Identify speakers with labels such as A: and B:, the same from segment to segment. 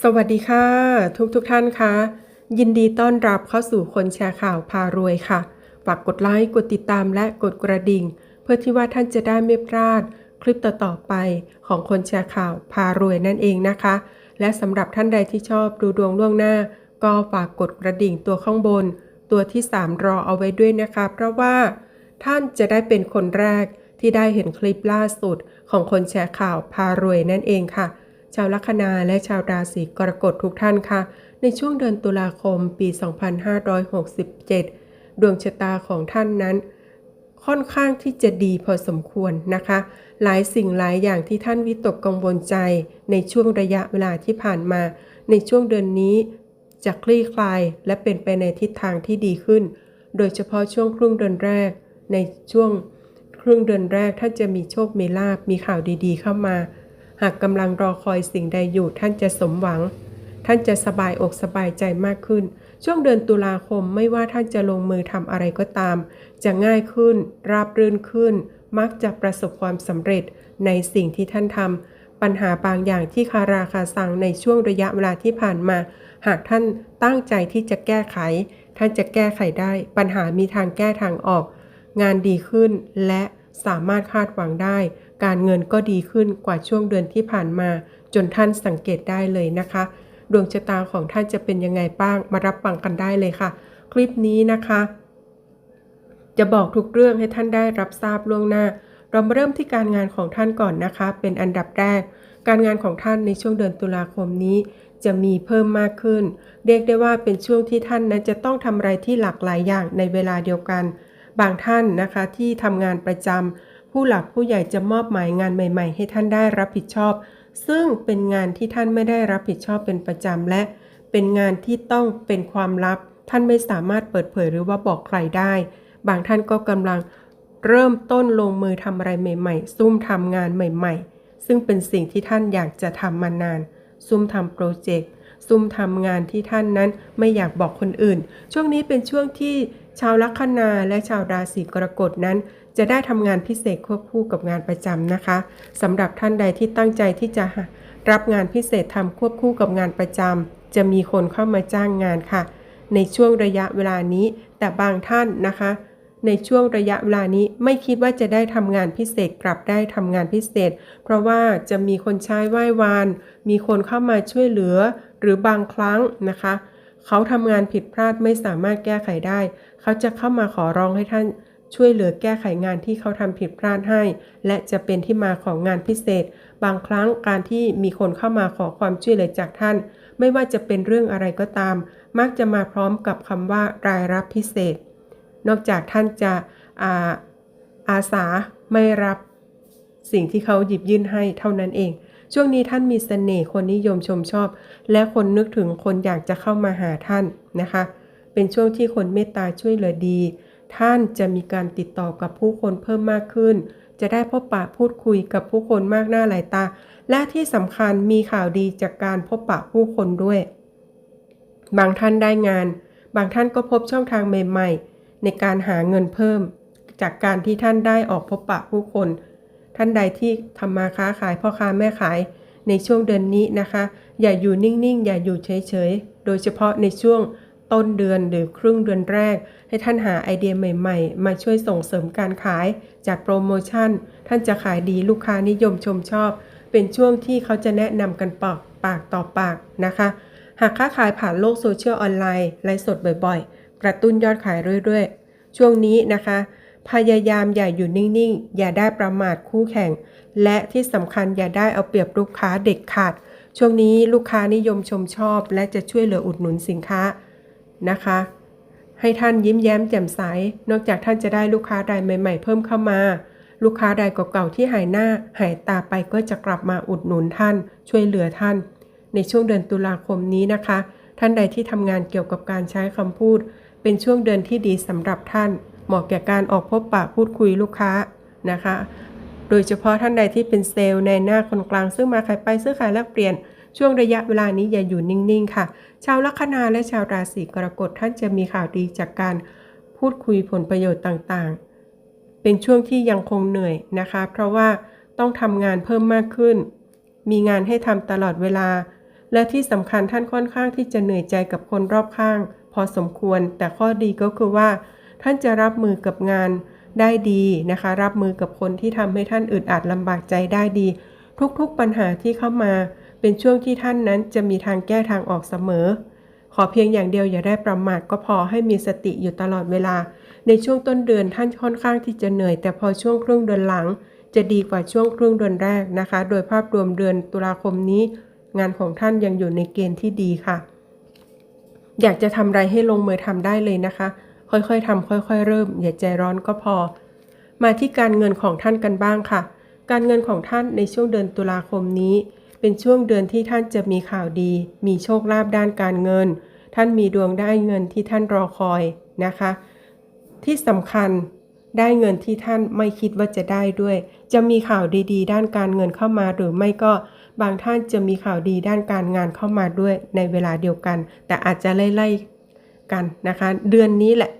A: สวัสดีค่ะ ทุกทุกท่านคะ ยินดีต้อนรับเข้าสู่คนแชร์ข่าวพารวยค่ะฝากกดไลค์กดติดตามและกดกระดิ่ง เพื่อที่ว่าท่านจะได้ไม่พลาด คลิปต่อๆไปของคนแชร์ข่าวพารวยนั่นเองนะคะ และสำหรับท่านใดที่ชอบดูดวงล่วงหน้า ก็ฝากกดกระดิ่งตัวข้างบน ตัวที่ 3 รอเอาไว้ด้วยนะคะ เพราะว่าท่านจะได้เป็นคนแรกที่ได้เห็นคลิปล่าสุดของคนแชร์ข่าวพารวยนั่นเองค่ะ ชาวลัคนาและชาวราศีกรกฎทุกท่านค่ะ ในช่วงเดือนตุลาคมปี 2567 ดวงชะตาของท่านนั้น ค่อนข้างที่จะดีพอสมควรนะคะ หลายสิ่งหลายอย่างที่ท่านวิตกกังวลใจ ในช่วงระยะเวลาที่ผ่านมา ในช่วงเดือนนี้จะคลี่คลายและเป็นไปในทิศทางที่ดีขึ้น โดยเฉพาะช่วงครึ่งเดือนแรก ในช่วงครึ่งเดือนแรกท่านจะมีโชคมีลาบมีข่าวดีๆ เข้ามา หากกำลังรอคอยสิ่งใดอยู่ท่านจะสมหวัง ท่านจะสบายอกสบายใจมากขึ้น ช่วงเดือนตุลาคมไม่ว่าท่านจะลงมือทำอะไรก็ตาม จะง่ายขึ้น ราบรื่นขึ้น มักจะประสบความสำเร็จในสิ่งที่ท่านทำปัญหาบางอย่างที่คาราคาซังในช่วงระยะเวลาที่ผ่านมา หากท่านตั้งใจที่จะแก้ไข ท่านจะแก้ไขได้ ปัญหามีทางแก้ทางออก งานดีขึ้นและ สามารถคาดหวังได้ การเงินก็ดีขึ้นกว่าช่วงเดือนที่ผ่านมา จนท่านสังเกตได้เลยนะคะ ดวงชะตาของท่านจะเป็นยังไงบ้างมารับฟังกันได้เลยค่ะ คลิปนี้นะคะ จะบอกทุกเรื่องให้ท่านได้รับทราบล่วงหน้า เรามาเริ่มที่การงานของท่านก่อนนะคะ เป็นอันดับแรก การงานของท่านในช่วงเดือนตุลาคมนี้จะมีเพิ่มมากขึ้น เรียกได้ว่าเป็นช่วงที่ท่านนั้นจะต้องทำอะไรที่หลากหลายอย่างในเวลาเดียวกัน บางท่านนะคะที่ทำงานประจำผู้หลักผู้ใหญ่จะมอบหมายงานใหม่ ๆ ให้ท่านได้รับผิดชอบ ซึ่งเป็นงานที่ท่านไม่ได้รับผิดชอบเป็นประจำและเป็นงานที่ต้องเป็นความลับ ท่านไม่สามารถเปิดเผยหรือว่าบอกใครได้ บางท่านก็กำลังเริ่มต้นลงมือทำอะไรใหม่ๆ ซุ่มทำงานใหม่ ๆ ซึ่งเป็นสิ่งที่ท่านอยากจะทำมานาน ซุ่มทำโปรเจกต์ ซุ่มทำงานที่ท่านนั้นไม่อยากบอกคนอื่น ช่วงนี้เป็นช่วงที่ชาวลัคนาและชาวราศีกรกฎนั้น จะได้ทำงานพิเศษควบคู่กับงานประจำนะคะสำหรับท่านใดที่ตั้งใจที่จะรับงานพิเศษทำควบคู่กับงานประจำจะมีคนเข้ามาจ้างงานค่ะ ในช่วงระยะเวลานี้ แต่บางท่านนะคะ ในช่วงระยะเวลานี้ไม่คิดว่าจะได้ทำงานพิเศษกลับได้ทำงานพิเศษ เพราะว่าจะมีคนใช้ไหว้วาน มีคนเข้ามาช่วยเหลือ หรือบางครั้งนะคะ เขาทำงานผิดพลาดไม่สามารถแก้ไขได้ เขาจะเข้ามาขอร้องให้ท่านช่วยเหลือแก้ไขงานที่เขาทำผิดพลาดให้ และจะเป็นที่มาของงานพิเศษ บางครั้งการที่มีคนเข้ามาขอความช่วยเหลือจากท่าน ไม่ว่าจะเป็นเรื่องอะไรก็ตาม มักจะมาพร้อมกับคำว่ารายรับพิเศษ นอกจากท่านจะอาอาสาไม่รับสิ่งที่เขาหยิบยื่นให้เท่านั้นเอง ช่วงนี้ท่านมีเสน่ห์คนนิยมชมชอบ และคนนึกถึงคนอยากจะเข้ามาหาท่านนะคะ เป็นช่วงที่คนเมตตาช่วยเหลือดี ท่านจะมีการติดต่อกับผู้คนเพิ่มมากขึ้น จะได้พบปะพูดคุยกับผู้คนมากหน้าหลายตา และที่สำคัญมีข่าวดีจากการพบปะผู้คนด้วย บางท่านได้งาน บางท่านก็พบช่องทางใหม่ ๆ ในการหาเงินเพิ่ม จากการที่ท่านได้ออกพบปะผู้คน ท่านใดที่ทำมาค้าขายพ่อค้าแม่ขายในช่วงเดือนนี้นะคะ อย่าอยู่นิ่งๆ อย่าอยู่เฉยๆ โดยเฉพาะในช่วงต้นเดือนหรือครึ่งเดือนแรก ให้ท่านหาไอเดียใหม่ๆ มาช่วยส่งเสริมการขายจากโปรโมชั่น ท่านจะขายดีลูกค้านิยมชมชอบ เป็นช่วงที่เขาจะแนะนำกันปากปากต่อปากนะคะ หากค้าขายผ่านโลกโซเชียลออนไลน์ไลฟ์สดบ่อยๆ กระตุ้นยอดขายเรื่อยๆ ช่วงนี้นะคะ พยายามอย่าอยู่นิ่งๆ อย่าได้ประมาทคู่แข่ง และที่สำคัญอย่าได้เอาเปรียบลูกค้าเด็กขาด ช่วงนี้ลูกค้านิยมชมชอบ และจะช่วยเหลืออุดหนุนสินค้านะคะ ให้ท่านยิ้มแย้มแจ่มใส นอกจากท่านจะได้ลูกค้ารายใหม่ ๆ เพิ่มเข้ามา ลูกค้ารายเก่าๆที่หายหน้าหายตาไปก็จะกลับมาอุดหนุนท่าน ช่วยเหลือท่าน ในช่วงเดือนตุลาคมนี้นะคะ ท่านใดที่ทำงานเกี่ยวกับการใช้คำพูด เป็นช่วงเดือนที่ดีสำหรับท่าน เหมาะแก่การออกพบปะพูดคุยลูกค้านะคะ โดยเฉพาะท่านใดที่เป็นเซลล์ในหน้าคนกลาง ซึ่งมาขายไปซื้อขายแลกเปลี่ยนช่วงระยะเวลานี้อย่าอยู่นิ่งๆ ค่ะ ชาวลัคนาและชาวราศีกรกฎท่านจะมีข่าวดีจากการพูดคุยผลประโยชน์ต่างๆ เป็นช่วงที่ยังคงเหนื่อยนะคะ เพราะว่าต้องทำงานเพิ่มมากขึ้น มีงานให้ทำตลอดเวลา และที่สำคัญท่านค่อนข้างที่จะเหนื่อยใจกับคนรอบข้าง พอสมควร แต่ข้อดีก็คือว่า ท่านจะรับมือกับงานได้ดีนะคะ รับมือกับคนที่ทำให้ท่านอึดอัดลำบากใจได้ดี ทุกๆปัญหาที่เข้ามา เป็นช่วงที่ท่านนั้นจะมีทางแก้ทางออกเสมอ ขอเพียงอย่างเดียวอย่าได้ประมาทก็พอให้มีสติอยู่ตลอดเวลา ในช่วงต้นเดือนท่านค่อนข้างที่จะเหนื่อย แต่พอช่วงครึ่งเดือนหลัง จะดีกว่าช่วงครึ่งเดือนแรกนะคะ โดยภาพรวมเดือนตุลาคมนี้ งานของท่านยังอยู่ในเกณฑ์ที่ดีค่ะ อยากจะทำอะไรให้ลงมือทำได้เลยนะคะ ค่อยๆทำค่อยๆ เริ่ม อย่าใจร้อนก็พอ มาที่การเงินของท่านกันบ้างค่ะ การเงินของท่านในช่วงเดือนตุลาคมนี้ เป็นช่วงเดือนที่ท่านจะมีข่าวดี มีโชคลาภด้านการเงิน ท่านมีดวงได้เงินที่ท่านรอคอยนะคะ ที่สำคัญได้เงินที่ท่านไม่คิดว่าจะได้ด้วย จะมีข่าวดีๆ ด้านการเงินเข้ามาหรือไม่ก็บางท่านจะมีข่าวดีด้านการงานเข้ามาด้วยในเวลาเดียวกัน แต่อาจจะไล่ๆกันนะคะ เดือนนี้แหละ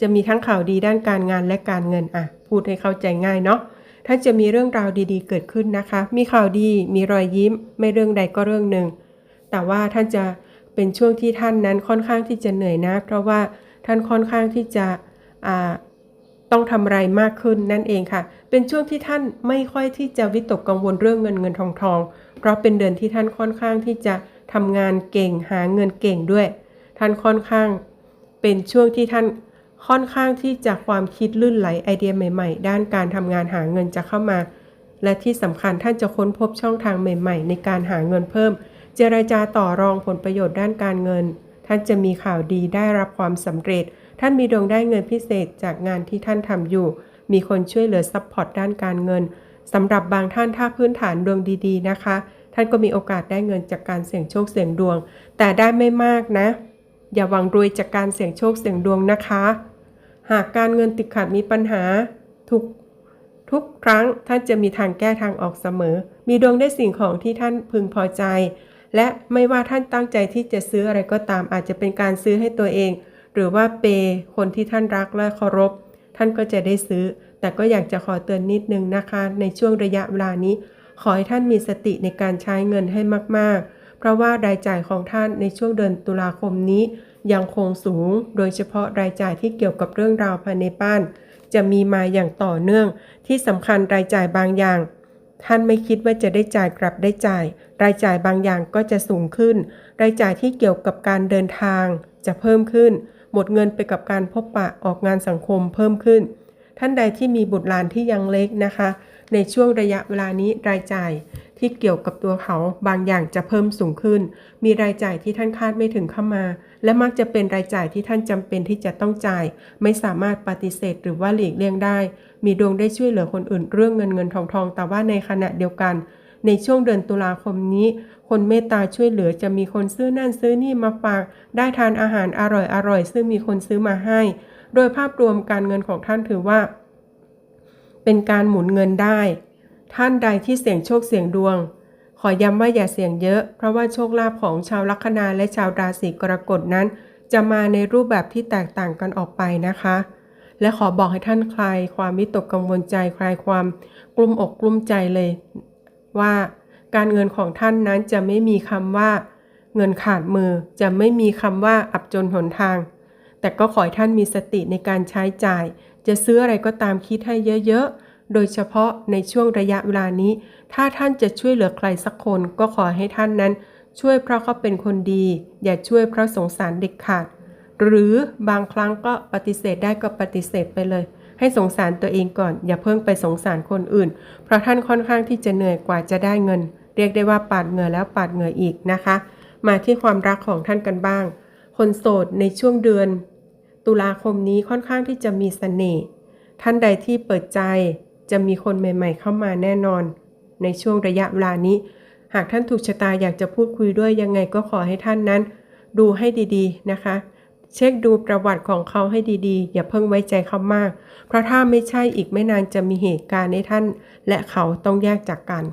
A: จะมีทั้งข่าวดีด้านการงานและการเงินอะ พูดให้เข้าใจง่ายเนาะท่านจะมีเรื่องราวดีๆ เกิดขึ้นนะคะ มีข่าวดี มีรอยยิ้ม ไม่เรื่องใดก็เรื่องหนึ่ง แต่ว่าท่านจะเป็นช่วงที่ท่านนั้นค่อนข้างที่จะเหนื่อยนะ เพราะว่าท่านค่อนข้างที่จะต้องทำอะไรมากขึ้นนั่นเองค่ะ เป็นช่วงที่ท่านไม่ค่อยที่จะวิตกกังวลเรื่องเงินเงินทองทอง เพราะเป็นเดือนที่ท่านค่อนข้างที่จะทำงานเก่งหาเงินเก่งด้วย ท่านค่อนข้างเป็นช่วงที่ท่าน ค่อนข้างที่จะความคิดลื่นไหลไอเดียใหม่ ๆ ด้านการทำงานหาเงินจะเข้ามา และที่สำคัญท่านจะค้นพบช่องทางใหม่ ๆ ในการหาเงินเพิ่ม เจรจาต่อรองผลประโยชน์ด้านการเงิน ท่านจะมีข่าวดีได้รับความสำเร็จ ท่านมีดวงได้เงินพิเศษจากงานที่ท่านทำอยู่ มีคนช่วยเหลือซัพพอร์ตด้านการเงินสำหรับบางท่านถ้าพื้นฐานดวงดี ๆ นะคะ ท่านก็มีโอกาสได้เงินจากการเสี่ยงโชคเสี่ยงดวง แต่ได้ไม่มากนะ อย่าหวังรวยจากการเสี่ยงโชคเสี่ยงดวงนะคะ หากการเงินติดขัดมีปัญหาทุกทุกครั้งท่านจะมีทางแก้ทางออกเสมอ มีดวงได้สิ่งของที่ท่านพึงพอใจ และไม่ว่าท่านตั้งใจที่จะซื้ออะไรก็ตามอาจจะเป็นการซื้อให้ตัวเอง หรือว่าเปย์คนที่ท่านรักและเคารพ ท่านก็จะได้ซื้อ แต่ก็อยากจะขอเตือนนิดนึงนะคะ ในช่วงระยะเวลานี้ ขอให้ท่านมีสติในการใช้เงินให้มาก ๆ เพราะว่ารายจ่ายของท่านในช่วงเดือนตุลาคมนี้ ยังคงสูง โดยเฉพาะรายจ่ายที่เกี่ยวกับเรื่องราวภายในบ้าน จะมีมาอย่างต่อเนื่อง ที่สำคัญรายจ่ายบางอย่าง ท่านไม่คิดว่าจะได้จ่ายกลับได้จ่าย รายจ่ายบางอย่างก็จะสูงขึ้น รายจ่ายที่เกี่ยวกับการเดินทาง จะเพิ่มขึ้น หมดเงินไปกับการพบปะออกงานสังคมเพิ่มขึ้น ท่านใดที่มีบุตรหลานที่ยังเล็กนะคะ ในช่วงระยะเวลานี้รายจ่าย ที่เกี่ยวกับตัวเขาบางอย่างจะเพิ่มสูงขึ้น มีรายจ่ายที่ท่านคาดไม่ถึงเข้ามา และมักจะเป็นรายจ่ายที่ท่านจำเป็นที่จะต้องจ่าย ไม่สามารถปฏิเสธหรือว่าหลีกเลี่ยงได้ มีดวงได้ช่วยเหลือคนอื่นเรื่องเงินเงินทองทองแต่ว่าในขณะเดียวกัน ในช่วงเดือนตุลาคมนี้ คนเมตตาช่วยเหลือจะมีคนซื้อนั่นซื้อนี่มาฝาก ได้ทานอาหารอร่อยอร่อยซึ่งมีคนซื้อมาให้ โดยภาพรวมการเงินของท่านถือว่า เป็นการหมุนเงินได้ ท่านใดที่เสี่ยงโชคเสี่ยงดวง ขอย้ำว่าอย่าเสี่ยงเยอะ เพราะว่าโชคลาภของชาวลัคนาและชาวราศีกรกฎนั้น จะมาในรูปแบบที่แตกต่างกันออกไปนะคะ และขอบอกให้ท่านคลายความวิตกกังวลใจคลายความกลุ้มอกกลุ้มใจเลย ว่าการเงินของท่านนั้นจะไม่มีคำว่า เงินขาดมือจะไม่มีคำว่าอับจนหนทาง แต่ก็ขอให้ท่านมีสติในการใช้จ่าย จะซื้ออะไรก็ตามคิดให้เยอะๆ โดยเฉพาะในช่วงระยะเวลานี้ ถ้าท่านจะช่วยเหลือใครสักคนก็ขอให้ท่านนั้น ช่วยเพราะเขาเป็นคนดี อย่าช่วยเพราะสงสารเด็กขาด หรือบางครั้งก็ปฏิเสธได้ก็ปฏิเสธไปเลย ให้สงสารตัวเองก่อน อย่าเพิ่งไปสงสารคนอื่น เพราะท่านค่อนข้างที่จะเหนื่อยกว่าจะได้เงิน เรียกได้ว่าปาดเหงื่อแล้วปาดเหงื่ออีกนะคะ มาที่ความรักของท่านกันบ้าง คนโสดในช่วงเดือน ตุลาคมนี้ค่อนข้างที่จะมีเสน่ห์ท่านใดที่เปิดใจ จะมีคนใหม่ๆ เข้ามาแน่นอน ในช่วงระยะเวลานี้ หากท่านถูกชะตาอยากจะพูดคุยด้วยยังไงก็ขอให้ท่านนั้น ดูให้ดีๆนะคะ เช็คดูประวัติของเขาให้ดีๆ อย่าเพิ่งไว้ใจเขามาก เพราะถ้าไม่ใช่อีกไม่นานจะมีเหตุการณ์ให้ท่าน และเขาต้องแยกจากกัน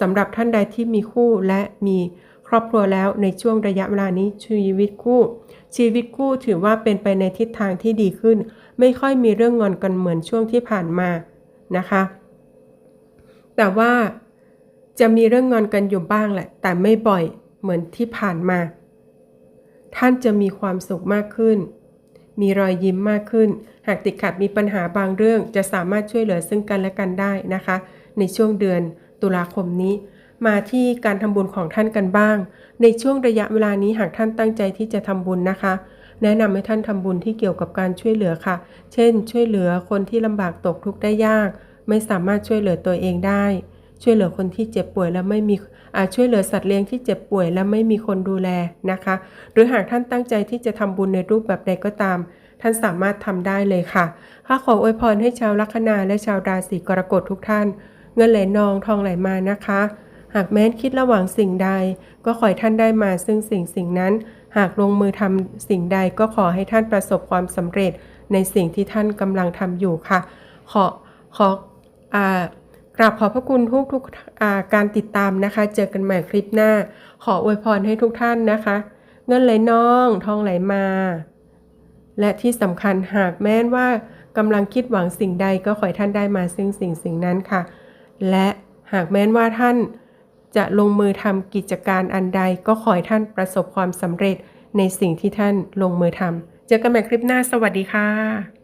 A: สำหรับท่านใดที่มีคู่และมีครอบครัวแล้วในช่วงระยะเวลานี้ชีวิตคู่ ชีวิตคู่ถือว่าเป็นไปในทิศทางที่ดีขึ้น ไม่ค่อยมีเรื่องงอนกันเหมือนช่วงที่ผ่านมา นะคะ แต่ว่าจะมีเรื่องงอนกันอยู่บ้างแหละ แต่ไม่บ่อยเหมือนที่ผ่านมา ท่านจะมีความสุขมากขึ้น มีรอยยิ้มมากขึ้น หากติดขัดมีปัญหาบางเรื่องจะสามารถช่วยเหลือซึ่งกันและกันได้นะคะ ในช่วงเดือนตุลาคมนี้ มาที่การทำบุญของท่านกันบ้าง ในช่วงระยะเวลานี้หากท่านตั้งใจที่จะทำบุญนะคะ แนะนำให้ท่านทำบุญที่เกี่ยวกับการช่วยเหลือค่ะ เช่น ช่วยเหลือคนที่ลำบากตกทุกข์ได้ยาก ไม่สามารถช่วยเหลือตัวเองได้ ช่วยเหลือคนที่เจ็บป่วยและไม่มีอาช่วยเหลือสัตว์เลี้ยงที่เจ็บป่วยและไม่มีคนดูแลนะคะ หรือหากท่านตั้งใจที่จะทำบุญในรูปแบบใดก็ตาม ท่านสามารถทำได้เลยค่ะข้าขออวยพรให้ชาวลัคนาและชาวราศีกรกฎทุกท่าน เงินไหลนองทองไหลมานะคะ หากแม้นคิดระหว่างสิ่งใด ก็ขอให้ท่านได้มาซึ่งสิ่งสิ่งนั้น หากลงมือทำสิ่งใดก็ขอให้ท่านประสบความสำเร็จในสิ่งที่ท่านกำลังทำอยู่ค่ะ ขอขอกราบขอบพระคุณทุกทุกการติดตามนะคะ เจอกันใหม่คลิปหน้า ขออวยพรให้ทุกท่านนะคะ เงินไหลน้องทองไหลมา และที่สำคัญหากแม้นว่ากำลังคิดหวังสิ่งใดก็ขอให้ท่านได้มาซึ่งสิ่งสิ่งนั้นค่ะ และหากแม้นว่าท่าน จะลงมือทำกิจการอันใดก็ขอให้ท่านประสบความสำเร็จในสิ่งที่ท่านลงมือทำเจอกันใหม่คลิปหน้าสวัสดีค่ะ